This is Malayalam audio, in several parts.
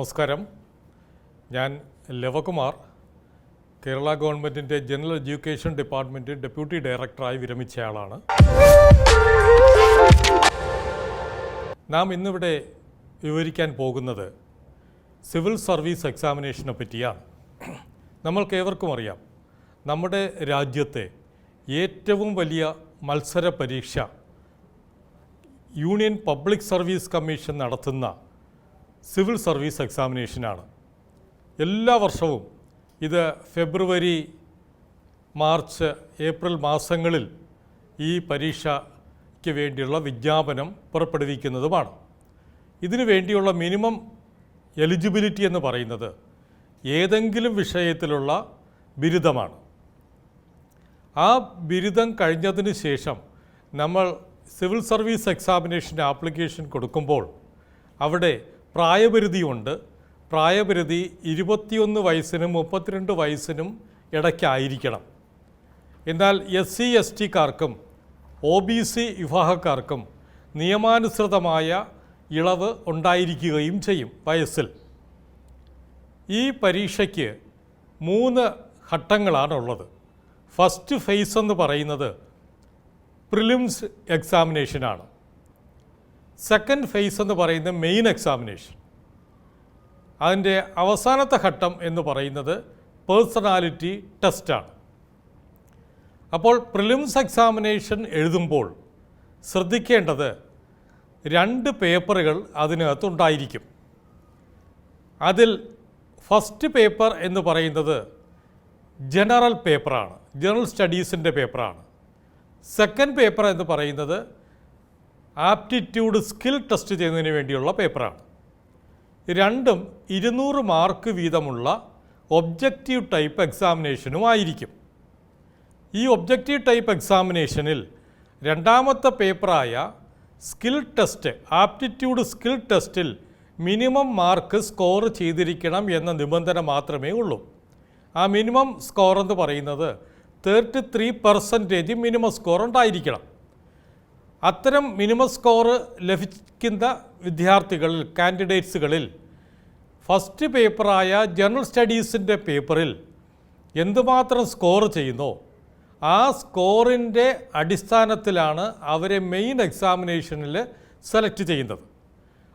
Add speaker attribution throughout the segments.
Speaker 1: നമസ്കാരം. ഞാൻ ലവകുമാർ കേരള ഗവൺമെന്റിന്റെ ജനറൽ എഡ്യൂക്കേഷൻ ഡിപ്പാർട്ട്മെന്റ് ഡെപ്യൂട്ടി ഡയറക്ടറായി വിരമിച്ചയാളാണ്. നാം ഇന്നിവിടെ വിവരിക്കാൻ പോകുന്നത് സിവിൽ സർവീസ് എക്സാമിനേഷനെ പറ്റിയാണ്. നമ്മൾക്കേവർക്കും അറിയാം നമ്മുടെ രാജ്യത്തെ ഏറ്റവും വലിയ മത്സര പരീക്ഷ യൂണിയൻ പബ്ലിക് സർവീസ് കമ്മീഷൻ നടത്തുന്ന സിവിൽ സർവീസ് എക്സാമിനേഷനാണ്. എല്ലാ വർഷവും ഇത് ഫെബ്രുവരി മാർച്ച് ഏപ്രിൽ മാസങ്ങളിൽ ഈ പരീക്ഷയ്ക്ക് വേണ്ടിയുള്ള വിജ്ഞാപനം പുറപ്പെടുവിക്കുന്നതുമാണ്. ഇതിനു വേണ്ടിയുള്ള മിനിമം എലിജിബിലിറ്റി എന്ന് പറയുന്നത് ഏതെങ്കിലും വിഷയത്തിലുള്ള ബിരുദമാണ്. ആ ബിരുദം കഴിഞ്ഞതിന് ശേഷം നമ്മൾ സിവിൽ സർവീസ് എക്സാമിനേഷന്റെ ആപ്ലിക്കേഷൻ കൊടുക്കുമ്പോൾ അവിടെ പ്രായപരിധിയുണ്ട്. പ്രായപരിധി ഇരുപത്തിയൊന്ന് വയസ്സിനും മുപ്പത്തിരണ്ട് വയസ്സിനും ഇടയ്ക്കായിരിക്കണം. എന്നാൽ എസ് സി എസ് ടിക്കാർക്കും ഒ ബി സി വിഭാഗക്കാർക്കും നിയമാനുസൃതമായ ഇളവ് ഉണ്ടായിരിക്കുകയും ചെയ്യും വയസ്സിൽ. ഈ പരീക്ഷയ്ക്ക് മൂന്ന് ഘട്ടങ്ങളാണുള്ളത്. ഫസ്റ്റ് ഫേസ് എന്ന് പറയുന്നത് പ്രിലിംസ് എക്സാമിനേഷനാണ്. സെക്കൻഡ് ഫേസ് എന്ന് പറയുന്ന മെയിൻ എക്സാമിനേഷൻ അതിന്റെ അവസാനത്തെ ഘട്ടം എന്ന് പറയുന്നത് പേഴ്സണാലിറ്റി ടെസ്റ്റാണ് അപ്പോൾ പ്രിലിംസ് എക്സാമിനേഷൻ എഴുതുമ്പോൾ ശ്രദ്ധിക്കേണ്ടത് രണ്ട് പേപ്പറുകൾ അതിനകത്തുണ്ടായിരിക്കും അതിൽ ഫസ്റ്റ് പേപ്പർ എന്ന് പറയുന്നത് ജനറൽ പേപ്പറാണ് ജനറൽ സ്റ്റഡീസിന്റെ പേപ്പറാണ് സെക്കൻഡ് പേപ്പർ എന്ന് പറയുന്നത് ആപ്റ്റിറ്റ്യൂഡ് സ്കിൽ ടെസ്റ്റ് ചെയ്യുന്നതിന് വേണ്ടിയുള്ള പേപ്പറാണ്. രണ്ടും ഇരുന്നൂറ് മാർക്ക് വീതമുള്ള ഒബ്ജക്റ്റീവ് ടൈപ്പ് എക്സാമിനേഷനും ആയിരിക്കും. ഈ ഒബ്ജക്റ്റീവ് ടൈപ്പ് എക്സാമിനേഷനിൽ രണ്ടാമത്തെ പേപ്പറായ സ്കിൽ ടെസ്റ്റ് ആപ്റ്റിറ്റ്യൂഡ് സ്കിൽ ടെസ്റ്റിൽ മിനിമം മാർക്ക് സ്കോർ ചെയ്തിരിക്കണം എന്ന നിബന്ധന മാത്രമേ ഉള്ളൂ. ആ മിനിമം സ്കോർ എന്ന് പറയുന്നത് thirty three percentage minimum score ഉണ്ടായിരിക്കണം. അത്തരം മിനിമം സ്കോർ ലഭിക്കുന്ന വിദ്യാർത്ഥികളിൽ കാൻഡിഡേറ്റ്സുകളിൽ ഫസ്റ്റ് പേപ്പറായ ജനറൽ സ്റ്റഡീസിന്റെ പേപ്പറിൽ എന്തുമാത്രം സ്കോർ ചെയ്യുന്നോ ആ സ്കോറിന്റെ അടിസ്ഥാനത്തിലാണ് അവരെ മെയിൻ എക്സാമിനേഷനിൽ സെലക്ട് ചെയ്യുന്നത്.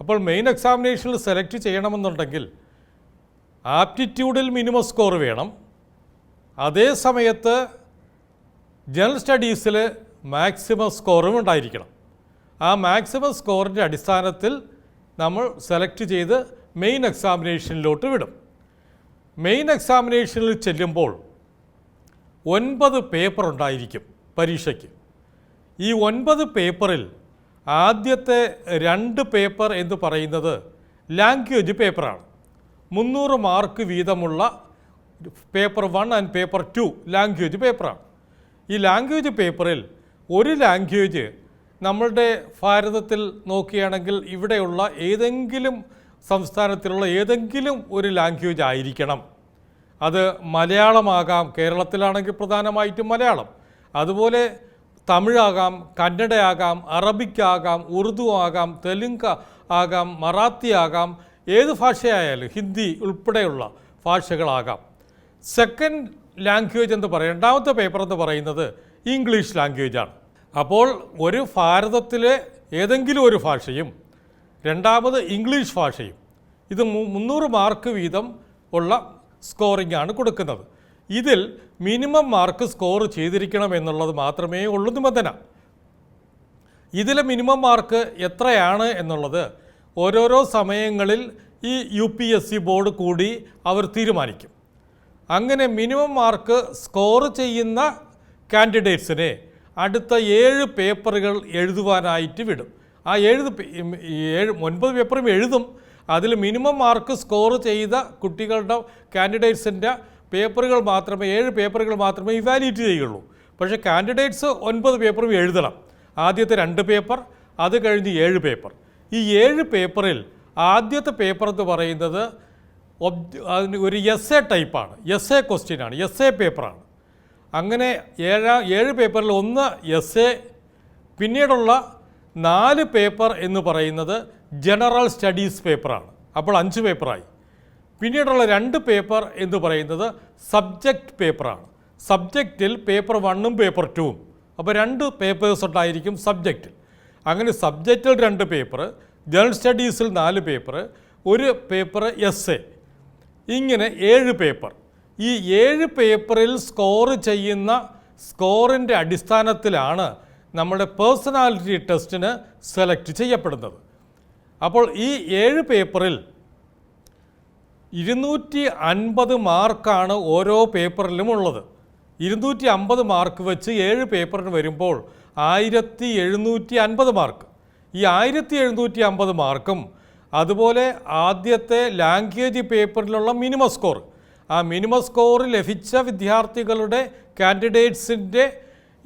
Speaker 1: അപ്പോൾ മെയിൻ എക്സാമിനേഷനിൽ സെലക്ട് ചെയ്യണമെന്നുണ്ടെങ്കിൽ ആപ്റ്റിറ്റ്യൂഡിൽ മിനിമം സ്കോർ വേണം. അതേ സമയത്ത് ജനറൽ സ്റ്റഡീസിൽ മാക്സിമം സ്കോറും ഉണ്ടായിരിക്കണം. ആ മാക്സിമം സ്കോറിന്റെ അടിസ്ഥാനത്തിൽ നമ്മൾ സെലക്ട് ചെയ്ത് മെയിൻ എക്സാമിനേഷനിലോട്ട് വിടും. മെയിൻ എക്സാമിനേഷനിൽ ചെല്ലുമ്പോൾ ഒൻപത് പേപ്പർ ഉണ്ടായിരിക്കും പരീക്ഷയ്ക്ക്. ഈ ഒൻപത് പേപ്പറിൽ ആദ്യത്തെ രണ്ട് പേപ്പർ എന്ന് പറയുന്നത് ലാംഗ്വേജ് പേപ്പറാണ്. മുന്നൂറ് മാർക്ക് വീതമുള്ള paper one and paper two language പേപ്പറാണ്. ഈ ലാംഗ്വേജ് പേപ്പറിൽ ഒരു ലാംഗ്വേജ് നമ്മളുടെ ഭാരതത്തിൽ നോക്കുകയാണെങ്കിൽ ഇവിടെയുള്ള ഏതെങ്കിലും സംസ്ഥാനത്തിലുള്ള ഏതെങ്കിലും ഒരു ലാംഗ്വേജ് ആയിരിക്കണം. അത് മലയാളമാകാം കേരളത്തിലാണെങ്കിൽ പ്രധാനമായിട്ടും മലയാളം. അതുപോലെ തമിഴാകാം കന്നഡയാകാം അറബിക്കാകാം ഉറുദു ആകാം തെലുങ്ക് ആകാം മറാത്തി ആകാം ഏത് ഭാഷയായാലും ഹിന്ദി ഉൾപ്പെടെയുള്ള ഭാഷകളാകാം. സെക്കൻഡ് ലാംഗ്വേജ് എന്ന് പറയും രണ്ടാമത്തെ പേപ്പർ എന്ന് പറയുന്നത് ഇംഗ്ലീഷ് ലാംഗ്വേജാണ് അപ്പോൾ ഒരു ഭാരതത്തിലെ ഏതെങ്കിലും ഒരു ഭാഷയും രണ്ടാമത് ഇംഗ്ലീഷ് ഭാഷയും ഇത് മുന്നൂറ് മാർക്ക് വീതം ഉള്ള സ്കോറിംഗ് ആണ് കൊടുക്കുന്നത്. ഇതിൽ മിനിമം മാർക്ക് സ്കോർ ചെയ്തിരിക്കണം എന്നുള്ളത് മാത്രമേ ഉള്ളൂ നിബന്ധന. ഇതിലെ മിനിമം മാർക്ക് എത്രയാണ് എന്നുള്ളത് ഓരോരോ സമയങ്ങളിൽ ഈ U P S C board കൂടി അവർ തീരുമാനിക്കും. അങ്ങനെ മിനിമം മാർക്ക് സ്കോർ ചെയ്യുന്ന കാൻഡിഡേറ്റ്സിനെ അടുത്ത ഏഴ് പേപ്പറുകൾ എഴുതുവാനായിട്ട് വിടും. ആ ഏഴ് ഏഴ് ഒൻപത് പേപ്പറും എഴുതും. അതിൽ മിനിമം മാർക്ക് സ്കോർ ചെയ്ത കുട്ടികളുടെ കാൻഡിഡേറ്റ്സിന്റെ പേപ്പറുകൾ മാത്രമേ ഏഴ് പേപ്പറുകൾ മാത്രമേ ഇവാലുവേറ്റ് ചെയ്യുള്ളൂ. പക്ഷേ കാൻഡിഡേറ്റ്സ് ഒൻപത് പേപ്പറും എഴുതണം. ആദ്യത്തെ രണ്ട് പേപ്പർ അത് കഴിഞ്ഞ് ഏഴ് പേപ്പർ. ഈ ഏഴ് പേപ്പറിൽ ആദ്യത്തെ പേപ്പർ എന്ന് പറയുന്നത് ഒബ് അതിന് ഒരു എസ് എ ടൈപ്പാണ്. എസ് എ ക്വസ്റ്റ്യനാണ്. എസ് എ പേപ്പറാണ്. അങ്ങനെ ഏഴാം ഏഴ് പേപ്പറിൽ ഒന്ന് എസ് എ പിന്നീടുള്ള നാല് പേപ്പർ എന്ന് പറയുന്നത് ജനറൽ സ്റ്റഡീസ് പേപ്പറാണ്. അപ്പോൾ അഞ്ച് പേപ്പറായി. പിന്നീടുള്ള രണ്ട് പേപ്പർ എന്ന് പറയുന്നത് സബ്ജക്റ്റ് പേപ്പറാണ്. സബ്ജക്റ്റിൽ പേപ്പർ വണ്ണും പേപ്പർ ടൂവും. അപ്പോൾ രണ്ട് പേപ്പേഴ്സ് ഉണ്ടായിരിക്കും സബ്ജക്റ്റിൽ. അങ്ങനെ സബ്ജക്റ്റിൽ രണ്ട് പേപ്പർ ജനറൽ സ്റ്റഡീസിൽ നാല് പേപ്പർ ഒരു പേപ്പർ എസ് എ. ഇങ്ങനെ ഏഴ് പേപ്പർ. ഈ ഏഴ് പേപ്പറിൽ സ്കോർ ചെയ്യുന്ന സ്കോറിന്റെ അടിസ്ഥാനത്തിലാണ് നമ്മുടെ പേഴ്സണാലിറ്റി ടെസ്റ്റിന് സെലക്ട് ചെയ്യപ്പെടുന്നത്. അപ്പോൾ ഈ ഏഴ് പേപ്പറിൽ ഇരുന്നൂറ്റി അൻപത് മാർക്കാണ് ഓരോ പേപ്പറിലും ഉള്ളത്. ഇരുന്നൂറ്റി അമ്പത് മാർക്ക് വെച്ച് ഏഴ് പേപ്പറിന് വരുമ്പോൾ ആയിരത്തി എഴുന്നൂറ്റി അൻപത് മാർക്ക്. ഈ ആയിരത്തി എഴുന്നൂറ്റി അമ്പത് മാർക്കും അതുപോലെ ആദ്യത്തെ ലാംഗ്വേജ് പേപ്പറിലുള്ള മിനിമം സ്കോർ ആ മിനിമം സ്കോർ ലഭിച്ച വിദ്യാർത്ഥികളുടെ കാൻഡിഡേറ്റ്സിന്റെ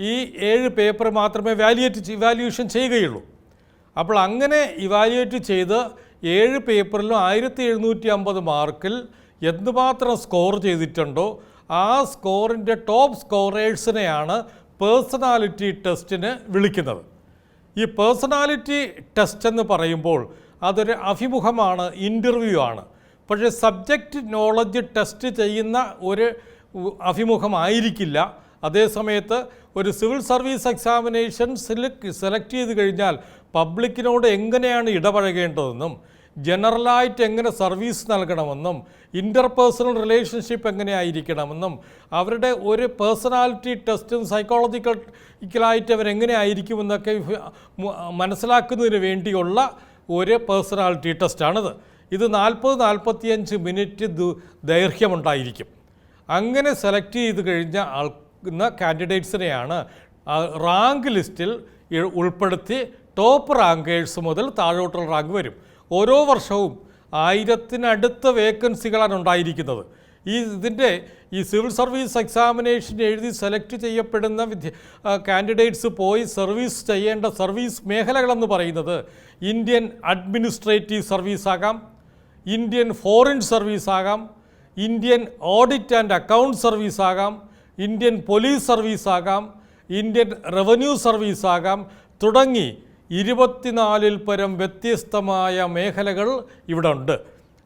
Speaker 1: ഈ ഏഴ് പേപ്പർ മാത്രമേ വാല്യുവേറ്റ് ഇവാലുവേഷൻ ചെയ്യുകയുള്ളൂ. അപ്പോൾ അങ്ങനെ ഇവാലുവേറ്റ് ചെയ്ത് ഏഴ് പേപ്പറിലും ആയിരത്തി എഴുന്നൂറ്റി അമ്പത് മാർക്കിൽ എന്തുമാത്രം സ്കോർ ചെയ്തിട്ടുണ്ടോ ആ സ്കോറിന്റെ ടോപ്പ് സ്കോറേഴ്സിനെയാണ് പേഴ്സണാലിറ്റി ടെസ്റ്റിന് വിളിക്കുന്നത്. ഈ പേഴ്സണാലിറ്റി ടെസ്റ്റ് എന്ന് പറയുമ്പോൾ അതൊരു അഭിമുഖമാണ് ഇന്റർവ്യൂ ആണ്. പക്ഷേ സബ്ജക്റ്റ് നോളജ് ടെസ്റ്റ് ചെയ്യുന്ന ഒരു അഭിമുഖമായിരിക്കില്ല. അതേസമയത്ത് ഒരു സിവിൽ സർവീസ് എക്സാമിനേഷൻസിൽ സെലക്ട് ചെയ്ത് കഴിഞ്ഞാൽ പബ്ലിക്കിനോട് എങ്ങനെയാണ് ഇടപഴകേണ്ടതെന്നും ജനറലായിട്ട് എങ്ങനെ സർവീസ് നൽകണമെന്നും ഇന്റർപേഴ്സണൽ റിലേഷൻഷിപ്പ് എങ്ങനെയായിരിക്കണമെന്നും അവരുടെ ഒരു പേഴ്സണാലിറ്റി ടെസ്റ്റും സൈക്കോളജിക്കലായിട്ട് അവരെങ്ങനെ ആയിരിക്കുമെന്നൊക്കെ മനസ്സിലാക്കുന്നതിന് വേണ്ടിയുള്ള ഒരു പേഴ്സണാലിറ്റി ടെസ്റ്റാണിത്. ഇത് നാൽപ്പത് നാൽപ്പത്തിയഞ്ച് മിനിറ്റ് ദൈർഘ്യമുണ്ടായിരിക്കും. അങ്ങനെ സെലക്ട് ചെയ്ത് കഴിഞ്ഞ ആൾക്കുന്ന കാൻഡിഡേറ്റ്സിനെയാണ് റാങ്ക് ലിസ്റ്റിൽ ഉൾപ്പെടുത്തി ടോപ്പ് റാങ്കേഴ്സ് മുതൽ താഴോട്ടുള്ള റാങ്ക് വരും. ഓരോ വർഷവും ആയിരത്തിനടുത്ത വേക്കൻസികളാണ് ഉണ്ടായിരിക്കുന്നത്. ഈ ഇതിന്റെ ഈ സിവിൽ സർവീസ് എക്സാമിനേഷൻ എഴുതി സെലക്ട് ചെയ്യപ്പെടുന്ന വിദ്യ കാൻഡിഡേറ്റ്സ് പോയി സർവീസ് ചെയ്യേണ്ട സർവീസ് മേഖലകളെന്ന് പറയുന്നത് ഇന്ത്യൻ അഡ്മിനിസ്ട്രേറ്റീവ് സർവീസ് ആകാം ഇന്ത്യൻ ഫോറിൻ സർവീസ് ആകാം Indian audit and account service ആകാം ഇന്ത്യൻ പോലീസ് സർവീസ് ആകാം ഇന്ത്യൻ റവന്യൂ സർവീസ് ആകാം. തുടങ്ങി ഇരുപത്തിനാലിൽ പരം വ്യത്യസ്തമായ മേഖലകൾ ഇവിടെ ഉണ്ട്.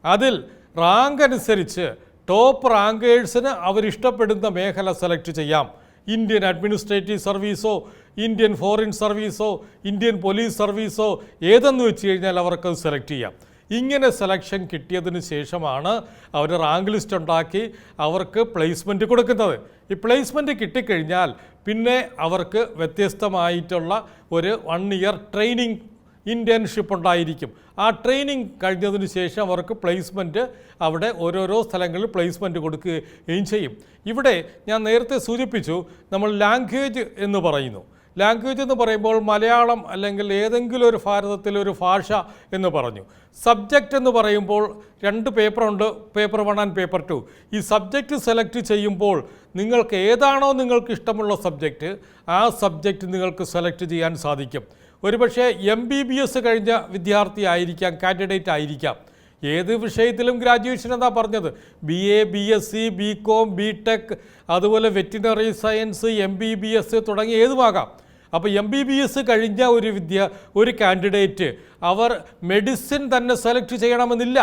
Speaker 1: അതിൽ റാങ്ക് അനുസരിച്ച് ടോപ്പ് റാങ്കേഴ്സിന് അവരിഷ്ടപ്പെടുന്ന മേഖല സെലക്ട് ചെയ്യാം. ഇന്ത്യൻ അഡ്മിനിസ്ട്രേറ്റീവ് സർവീസോ ഇന്ത്യൻ ഫോറിൻ സർവീസോ ഇന്ത്യൻ പോലീസ് സർവീസോ ഏതെന്ന് വെച്ച് കഴിഞ്ഞാൽ അവർക്കത് സെലക്ട് ചെയ്യാം. ഇങ്ങനെ സെലക്ഷൻ കിട്ടിയതിന് ശേഷമാണ് അവർ റാങ്ക് ലിസ്റ്റ് ഉണ്ടാക്കി അവർക്ക് പ്ലേസ്മെന്റ് കൊടുക്കുന്നത്. ഈ പ്ലേസ്മെന്റ് കിട്ടിക്കഴിഞ്ഞാൽ പിന്നെ അവർക്ക് വ്യത്യസ്തമായിട്ടുള്ള ഒരു വൺ ഇയർ ട്രെയിനിങ് ഇന്റേൺഷിപ്പ് ഉണ്ടായിരിക്കും. ആ ട്രെയിനിങ് കഴിഞ്ഞതിന് ശേഷം അവർക്ക് പ്ലേസ്മെന്റ് അവിടെ ഓരോരോ സ്ഥലങ്ങളിൽ പ്ലേസ്മെന്റ് കൊടുക്കുകയും ചെയ്യും. ഇവിടെ ഞാൻ നേരത്തെ സൂചിപ്പിച്ചു നമ്മൾ ലാംഗ്വേജ് എന്ന് പറയുന്നു. ലാംഗ്വേജ് എന്ന് പറയുമ്പോൾ മലയാളം അല്ലെങ്കിൽ ഏതെങ്കിലും ഒരു ഭാരതത്തിലെ ഒരു ഭാഷ എന്ന് പറഞ്ഞു. സബ്ജക്റ്റ് എന്ന് പറയുമ്പോൾ രണ്ട് പേപ്പറുണ്ട് paper one and paper two ഈ സബ്ജക്റ്റ് സെലക്ട് ചെയ്യുമ്പോൾ നിങ്ങൾക്ക് ഏതാണോ നിങ്ങൾക്ക് ഇഷ്ടമുള്ള സബ്ജക്റ്റ് ആ സബ്ജക്റ്റ് നിങ്ങൾക്ക് സെലക്ട് ചെയ്യാൻ സാധിക്കും. ഒരുപക്ഷെ എം ബി ബി എസ് കഴിഞ്ഞ വിദ്യാർത്ഥി ആയിരിക്കാം കാൻഡിഡേറ്റ് ആയിരിക്കാം. ഏത് വിഷയത്തിലും ഗ്രാജുവേഷൻ എന്നാ പറഞ്ഞത്? B A B S C B com B tech അതുപോലെ veterinary science M B B S തുടങ്ങി ഏതുമാകാം? അപ്പോൾ എം ബി ബി എസ് കഴിഞ്ഞ ഒരു വിദ്യ ഒരു കാൻഡിഡേറ്റ് അവർ മെഡിസിൻ തന്നെ സെലക്ട് ചെയ്യണമെന്നില്ല.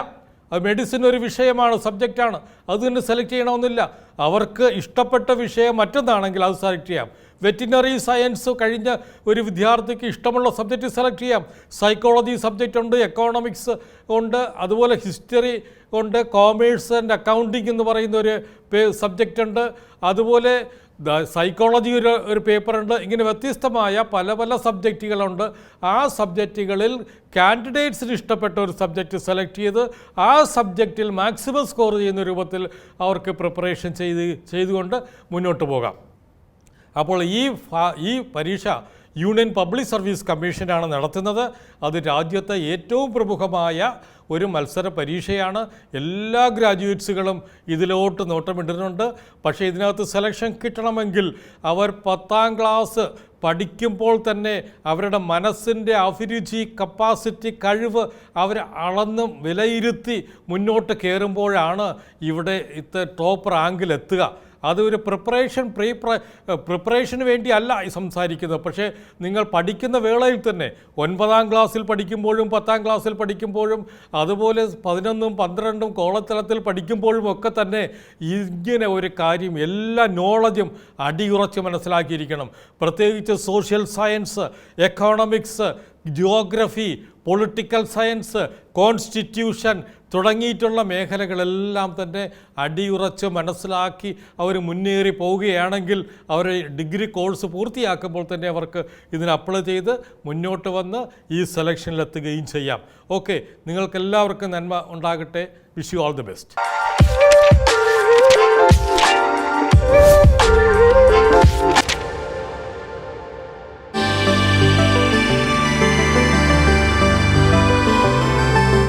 Speaker 1: അത് മെഡിസിൻ ഒരു വിഷയമാണ് സബ്ജക്റ്റാണ് അത് തന്നെ സെലക്ട് ചെയ്യണമെന്നില്ല. അവർക്ക് ഇഷ്ടപ്പെട്ട വിഷയം മറ്റൊന്നാണെങ്കിൽ അത് സെലക്ട് ചെയ്യാം. വെറ്റിനറി സയൻസ് കഴിഞ്ഞ ഒരു വിദ്യാർത്ഥിക്ക് ഇഷ്ടമുള്ള സബ്ജക്റ്റ് സെലക്ട് ചെയ്യാം. സൈക്കോളജി സബ്ജക്റ്റ് ഉണ്ട് എക്കോണമിക്സ് ഉണ്ട് അതുപോലെ ഹിസ്റ്ററി ഉണ്ട് കോമേഴ്സ് ആൻഡ് അക്കൗണ്ടിങ് എന്ന് പറയുന്ന ഒരു സബ്ജക്റ്റ് ഉണ്ട്. അതുപോലെ സൈക്കോളജി ഒരു ഒരു പേപ്പറുണ്ട് ഇങ്ങനെ വ്യത്യസ്തമായ പല പല സബ്ജക്റ്റുകളുണ്ട് ആ സബ്ജക്റ്റുകളിൽ കാൻഡിഡേറ്റ്സിന് ഇഷ്ടപ്പെട്ട ഒരു സബ്ജക്റ്റ് സെലക്ട് ചെയ്ത് ആ സബ്ജക്റ്റിൽ മാക്സിമം സ്കോർ ചെയ്യുന്ന രൂപത്തിൽ അവർക്ക് പ്രിപ്പറേഷൻ ചെയ്ത് ചെയ്തുകൊണ്ട് മുന്നോട്ട് പോകാം. അപ്പോൾ ഈ ഈ പരീക്ഷ യൂണിയൻ പബ്ലിക് സർവീസ് കമ്മീഷനാണ് നടത്തുന്നത്. അത് രാജ്യത്തെ ഏറ്റവും പ്രമുഖമായ ഒരു മത്സര പരീക്ഷയാണ്. എല്ലാ ഗ്രാജുവേറ്റ്സുകളും ഇതിലോട്ട് നോട്ടമിടുന്നുണ്ട്. പക്ഷേ ഇതിനകത്ത് സെലക്ഷൻ കിട്ടണമെങ്കിൽ അവർ പത്താം ക്ലാസ് പഠിക്കുമ്പോൾ തന്നെ അവരുടെ മനസ്സിന്റെ അഭിരുചി കപ്പാസിറ്റി കഴിവ് അവർ അളന്നും വിലയിരുത്തി മുന്നോട്ട് കയറുമ്പോഴാണ് ഇവിടെ ഇത്ത ടോപ്പ് റാങ്കിലെത്തുക. അത് ഒരു പ്രിപ്പറേഷൻ പ്രീ പ്രിപ്പറേഷന് വേണ്ടിയല്ല സംസാരിക്കുന്നത്. പക്ഷേ നിങ്ങൾ പഠിക്കുന്ന വേളയിൽ തന്നെ ഒൻപതാം ക്ലാസ്സിൽ പഠിക്കുമ്പോഴും പത്താം ക്ലാസ്സിൽ പഠിക്കുമ്പോഴും അതുപോലെ പതിനൊന്നും പന്ത്രണ്ടും കോളത്തലത്തിൽ പഠിക്കുമ്പോഴും ഒക്കെ തന്നെ ഇങ്ങനെ ഒരു കാര്യം എല്ലാ നോളജും അടിയുറച്ച് മനസ്സിലാക്കിയിരിക്കണം. പ്രത്യേകിച്ച് social science economics geography political science constitution തുടങ്ങിയിട്ടുള്ള മേഖലകളെല്ലാം തന്നെ അടിയുറച്ച് മനസ്സിലാക്കി അവർ മുന്നേറി പോവുകയാണെങ്കിൽ അവർ ഡിഗ്രി കോഴ്സ് പൂർത്തിയാക്കുമ്പോൾ തന്നെ അവർക്ക് ഇതിന് അപ്ലൈ ചെയ്ത് മുന്നോട്ട് വന്ന് ഈ സെലക്ഷനിലെത്തുകയും ചെയ്യാം. ഓക്കെ നിങ്ങൾക്കെല്ലാവർക്കും നന്മ ഉണ്ടാകട്ടെ. Wish you all the best